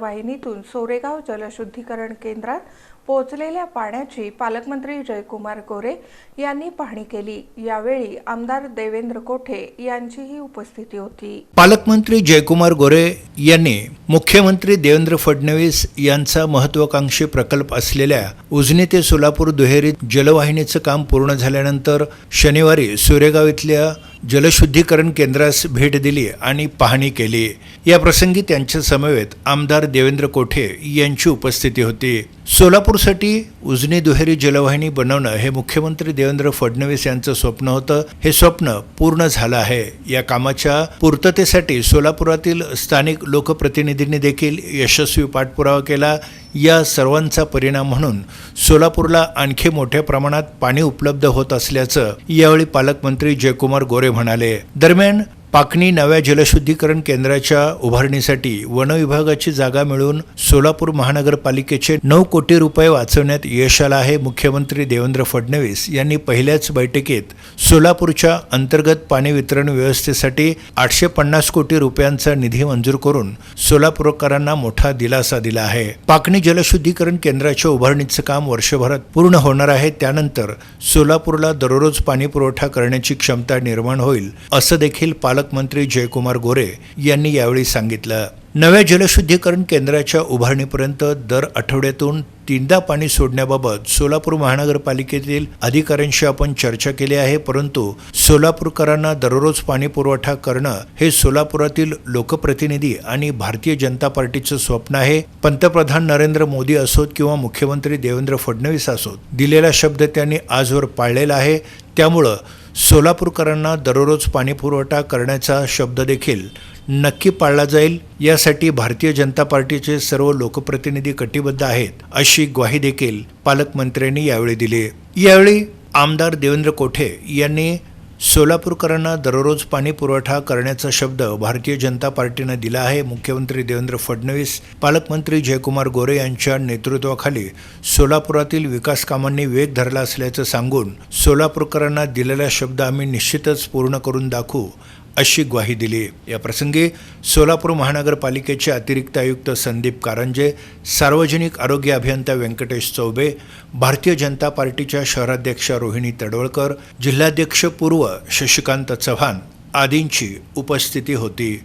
जलवाहिनीतून सोरेगाव जलशुद्धीकरण केंद्रात पोहोचलेल्या पाण्याची पालकमंत्री जयकुमार गोरे यांनी पाहणी केली. यावेळी आमदार देवेंद्र कोठे यांचीही उपस्थिती होती. पालकमंत्री जयकुमार गोरे यांनी मुख्यमंत्री देवेंद्र फडणवीस यांचा महत्वाकांक्षी प्रकल्प असलेल्या उजनी ते सोलापूर दुहेरीत जलवाहिनीचं काम पूर्ण झाल्यानंतर शनिवारी सुरेगाव इथल्या जलशुद्धीकरण केंद्रास भेट दिली आणि पाहणी केली. या प्रसंगी त्यांच्या समवेत आमदार देवेंद्र कोठे यांची उपस्थिती होती. सोलापूरसाठी उजनी दुहेरी जलवाहिनी बनवणं हे मुख्यमंत्री देवेंद्र फडणवीस यांचं स्वप्न होतं. हे स्वप्न पूर्ण झालं आहे. या कामाच्या पूर्ततेसाठी सोलापुरातील स्थानिक लोकप्रतिनिधींनी देखील यशस्वी पाठपुरावा केला. या सर्वांचा परिणाम म्हणून सोलापूरला आणखी मोठ्या प्रमाणात पाणी उपलब्ध होत असल्याचं यावेळी पालकमंत्री जयकुमार गोरे म्हणाले. दरम्यान पाकणी नव्या जलशुद्धीकरण केंद्राच्या उभारणीसाठी वन विभागाची जागा मिळून सोलापूर महानगरपालिकेचे नऊ कोटी रुपये वाचवण्यात यश आलं आहे. मुख्यमंत्री देवेंद्र फडणवीस यांनी पहिल्याच बैठकीत सोलापूरच्या अंतर्गत पाणी वितरण व्यवस्थेसाठी आठशे पन्नास कोटी रुपयांचा निधी मंजूर करून सोलापूरकरांना मोठा दिलासा दिला आहे. पाकणी जलशुद्धीकरण केंद्राच्या उभारणीचं काम वर्षभरात पूर्ण होणार आहे. त्यानंतर सोलापूरला दररोज पाणी पुरवठा करण्याची क्षमता निर्माण होईल असं देखील पालकमंत्री जयकुमार गोरे यांनी यावेळी सांगितलं नव्या जलशुद्धीकरण केंद्राच्या उभारणीपर्यंत दर आठवड्यातून तीनदा पाणी सोडण्याबाबत सोलापूर महानगरपालिकेतील अधिकाऱ्यांशी आपण चर्चा केली आहे परंतु सोलापूरकरांना दररोज पाणी पुरवठा करणं हे सोलापुरातील लोकप्रतिनिधी आणि भारतीय जनता पार्टीचं स्वप्न आहे. पंतप्रधान नरेंद्र मोदी असोत किंवा मुख्यमंत्री देवेंद्र फडणवीस असोत दिलेला शब्द त्यांनी आजवर पाळलेला आहे. त्यामुळं सोलापूरकरांना दररोज पाणीपुरवठा करण्याचा शब्द देखील नक्की पाळला जाईल. यासाठी भारतीय जनता पार्टीचे सर्व लोकप्रतिनिधी कटिबद्ध आहेत अशी ग्वाही देखील पालकमंत्र्यांनी यावेळी दिली. यावेळी आमदार देवेंद्र कोठे यांनी सोलापूरकरांना दररोज पाणी पुरवठा करण्याचा शब्द भारतीय जनता पार्टीनं दिला आहे. मुख्यमंत्री देवेंद्र फडणवीस पालकमंत्री जयकुमार गोरे यांच्या नेतृत्वाखाली सोलापुरातील विकास कामांनी वेग धरला असल्याचं सांगून सोलापूरकरांना दिलेला शब्द आम्ही निश्चितच पूर्ण करून दाखवू अशी ग्वाही दिली. या प्रसंगी सोलापूर महानगरपालिकेचे अतिरिक्त आयुक्त संदीप कारंजे सार्वजनिक आरोग्य अभियंता व्यंकटेश चौबे भारतीय जनता पार्टीच्या शहराध्यक्षा रोहिणी तडवळकर जिल्हाध्यक्ष पूर्व शशिकांत चव्हाण आदींची उपस्थिती होती.